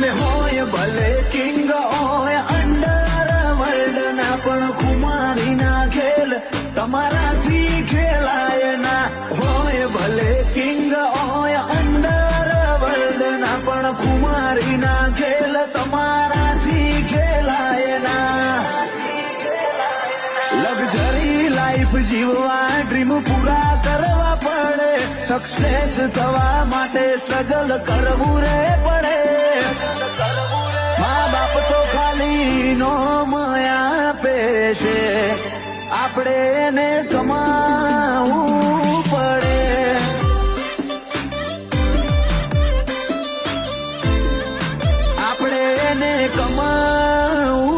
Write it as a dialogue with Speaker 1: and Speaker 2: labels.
Speaker 1: તમે હોય ભલે કિંગ હોય અંડર વર્લ્ડ ના પણ ખુમારી ના ખેલ. તમારાથી ખેલાય ના હોય ભલે કિંગ હોય અંડર વર્લ્ડ ના પણ ખુમારી ના ખેલ. તમારાથી ખેલાય ના લક્ઝરી લાઈફ જીવવા, ડ્રીમ પૂરા કરવા પડે. સક્સેસ થવા માટે સ્ટ્રગલ કરવું રે પડે. છે. આપણે એને કમાવું પડે. આપણે એને કમા